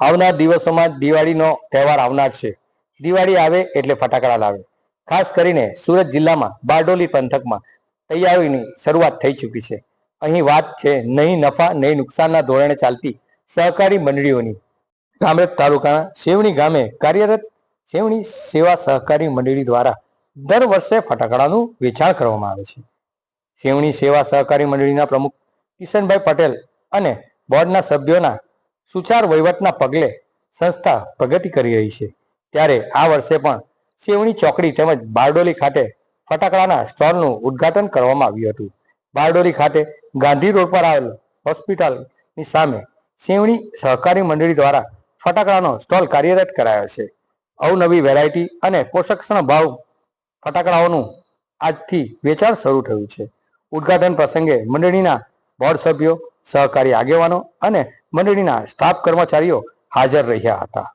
આવનાર દિવસોમાં દિવાળીનો તહેવાર આવનાર છે. દિવાળી આવે એટલે ફટાકડા લાવે. ખાસ કરીને સુરત જિલ્લામાં, બારડોલી પંથકમાં તૈયારીની શરૂઆત થઈ ચૂકી છે. અહીં વાત છે, નહીં નફા, નહીં નુકસાનના ધોરણે ચાલતી સહકારી મંડળીઓની. કામરેજ તાલુકાના સેવણી ગામે કાર્યરત સેવણી સેવા સહકારી મંડળી દ્વારા દર વર્ષે ફટાકડાનું વેચાણ કરવામાં આવે છે. સેવણી સેવા સહકારી મંડળીના પ્રમુખ કિશનભાઈ પટેલ અને બોર્ડના સભ્યોના સુચાર વહીવટના પગલે સંસ્થા પ્રગતિ કરી રહી છે. ત્યારે આ વર્ષે પણ સેવણી ચોકડી તેમજ બારડોલી ખાતે ફટાકડાના સ્ટોલનું ઉદ્ઘાટન કરવામાં આવ્યું હતું. બારડોલી ખાતે ગાંધી રોડ પર આવેલ હોસ્પિટલની સામે સેવણી સહકારી મંડળી દ્વારા ફટાકડાનો સ્ટોલ કાર્યરત કરાયો છે. અવનવી વેરાયટી અને પોષકક્ષણ ભાવ ફટાકડાઓનું આજથી વેચાણ શરૂ થયું છે. ઉદ્ઘાટન પ્રસંગે મંડળીના બોર્ડ સભ્યો સહકારી આગેવાનો અને મંડળીના સ્ટાફ કર્મચારીઓ હાજર રહ્યા હતા.